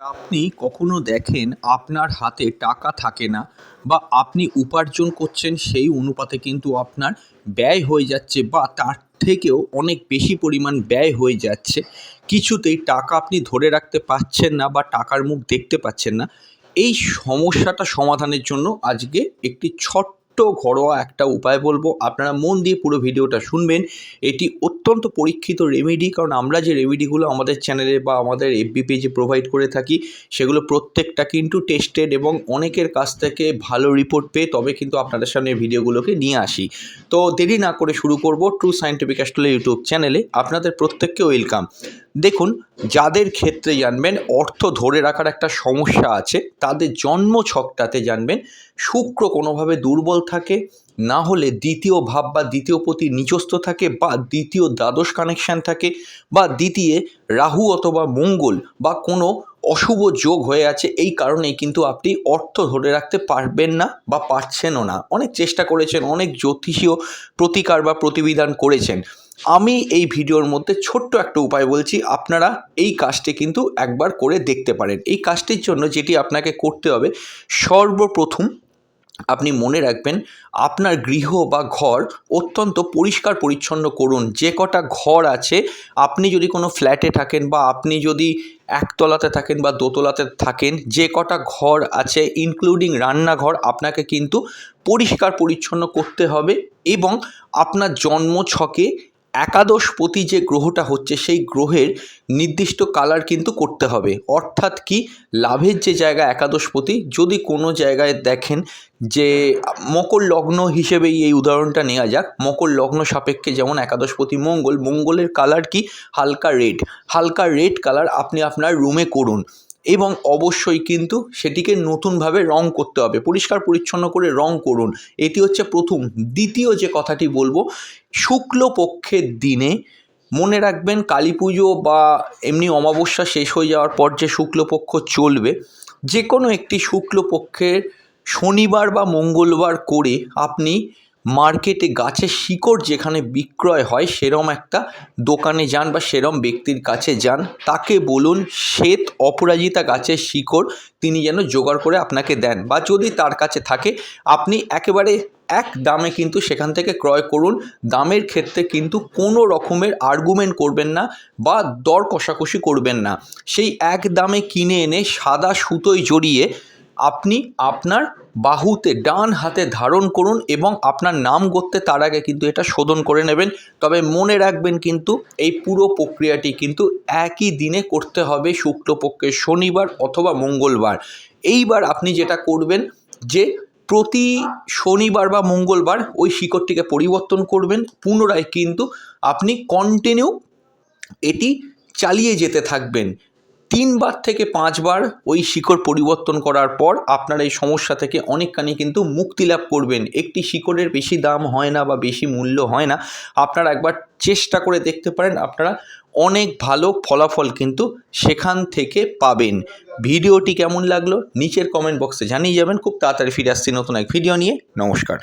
আপনি কখনো দেখেন আপনার হাতে টাকা থাকে না বা আপনি উপার্জন করছেন সেই অনুপাতে কিন্তু আপনার ব্যয় হয়ে যাচ্ছে বা তার থেকেও অনেক বেশি পরিমাণ ব্যয় হয়ে যাচ্ছে। কিছুতেই টাকা আপনি ধরে রাখতে পারছেন না বা টাকার মুখ দেখতে পাচ্ছেন না। এই সমস্যাটা সমাধানের জন্য আজকে একটি ছোট্ট ঘরোয়া একটা উপায় বলব। আপনারা মন দিয়ে পুরো ভিডিওটা শুনবেন। এটি অত্যন্ত পরীক্ষিত রেমেডি কারণ আমরা যে রেমেডিগুলো আমাদের চ্যানেলে বা আমাদের এফবি পেজে প্রোভাইড করে থাকি, সেগুলো প্রত্যেকটা কিন্তু টেস্টেড এবং অনেকের কাছ থেকে ভালো রিপোর্ট পেয়ে তবে কিন্তু আপনাদের সামনে ভিডিওগুলোকে নিয়ে আসি। তো দেরি না করে শুরু করব ট্রু সায়েন্টিফিক অ্যাস্ট্রোলজি ইউটিউব চ্যানেলে আপনাদের প্রত্যেককে ওয়েলকাম দেখুন, যাদের ক্ষেত্রে জানবেন অর্থ ধরে রাখার একটা সমস্যা আছে, তাদের জন্ম ছকটাতে জানবেন, শুক্র কোনোভাবে দুর্বল থাকে না হলে দ্বিতীয় ভাব বা দ্বিতীয় প্রতি নিচস্থ থাকে বা দ্বিতীয় দ্বাদশ কানেকশান থাকে বা দ্বিতীয় রাহু অথবা মঙ্গল বা কোনো অশুভ যোগ হয়ে আছে, এই কারণেই কিন্তু আপনি অর্থ ধরে রাখতে পারবেন না বা পারছেনও না। অনেক চেষ্টা করেছেন, অনেক জ্যোতিষীয় প্রতিকার বা প্রতিবিধান করেছেন। আমি এই ভিডিওর মধ্যে ছোট্ট একটা উপায় বলছি, আপনারা এই কাজটি কিন্তু একবার করে দেখতে পারেন। এই কাজটির জন্য যেটি আপনাকে করতে হবে, সর্বপ্রথম আপনি মনে রাখবেন, আপনার গৃহ বা ঘর অত্যন্ত পরিষ্কার পরিচ্ছন্ন করুন। যে কটা ঘর আছে, আপনি যদি কোনো ফ্ল্যাটে থাকেন বা আপনি যদি একতলাতে থাকেন বা দোতলাতে থাকেন, যে কটা ঘর আছে ইনক্লুডিং রান্নাঘর, আপনাকে কিন্তু পরিষ্কার পরিচ্ছন্ন করতে হবে এবং আপনার জন্ম ছকে একাদশপতি যে গ্রহটা হচ্ছে, সেই গ্রহের নির্দিষ্ট কালার কিন্তু করতে হবে। অর্থাৎ কি? লাভের যে জায়গা একাদশ একাদশপতি যদি কোনো জায়গায় দেখেন যে, মকর লগ্ন হিসেবেই এই উদাহরণটা নেওয়া যাক। মকর লগ্ন সাপেক্ষে যেমন একাদশ একাদশপতি মঙ্গল, মঙ্গলের কালার কি? হালকা রেড হালকা রেড কালার আপনি আপনার রুমে করুন। এবং অবশ্যই কিন্তু সেটিকে নতুনভাবে রং করতে হবে। পরিষ্কার পরিচ্ছন্ন করে রং করুন। এটি হচ্ছে প্রথম। দ্বিতীয় যে কথাটি বলব শুক্লপক্ষের দিনে মনে রাখবেন কালী পুজো বা এমনি অমাবস্যা শেষ হয়ে যাওয়ার পর যে শুক্লপক্ষ চলবে যে কোনো একটি শুক্লপক্ষের শনিবার বা মঙ্গলবার করে আপনি মার্কেটে গাছের শিকড় যেখানে বিক্রয় হয়, সেরম একটা দোকানে যান বা সেরম ব্যক্তির কাছে যান। তাকে বলুন, শ্বেত অপরাজিতা গাছের শিকড় তিনি যেন জোগাড় করে আপনাকে দেন বা যদি তার কাছে থাকে, আপনি একেবারে এক দামে কিন্তু সেখান থেকে ক্রয় করুন। দামের ক্ষেত্রে কিন্তু কোনো রকমের আর্গুমেন্ট করবেন না বা দর কষাকষি করবেন না। সেই এক দামে কিনে এনে সাদা সুতোয় জড়িয়ে আপনি আপনার বাহুতে ডান হাতে ধারণ করুন এবং আপনার নাম করতে তার আগে কিন্তু এটা শোধন করে নেবেন। তবে মনে রাখবেন কিন্তু এই পুরো প্রক্রিয়াটি কিন্তু একই দিনে করতে হবে শুক্লপক্ষের শনিবার অথবা মঙ্গলবার। এইবার আপনি যেটা করবেন যে প্রতি শনিবার বা মঙ্গলবার ওই শিকড়টিকে পরিবর্তন করবেন। পুনরায় কিন্তু আপনি কন্টিনিউ এটি চালিয়ে যেতে থাকবেন। তিনবার থেকে পাঁচবার ওই শিকড় পরিবর্তন করার পর আপনার এই সমস্যা থেকে অনেকখানি কিন্তু মুক্তি লাভ করবেন। একটি শিকড়ের বেশি দাম হয় না বা বেশি মূল্য হয় না। আপনারা একবার চেষ্টা করে দেখতে পারেন, আপনারা অনেক ভালো ফলাফল কিন্তু সেখান থেকে পাবেন। ভিডিওটি কেমন লাগল? নিচের কমেন্ট বক্সে জানিয়ে যাবেন। খুব তাড়াতাড়ি ফিরে আসছি নতুন এক ভিডিও নিয়ে। নমস্কার।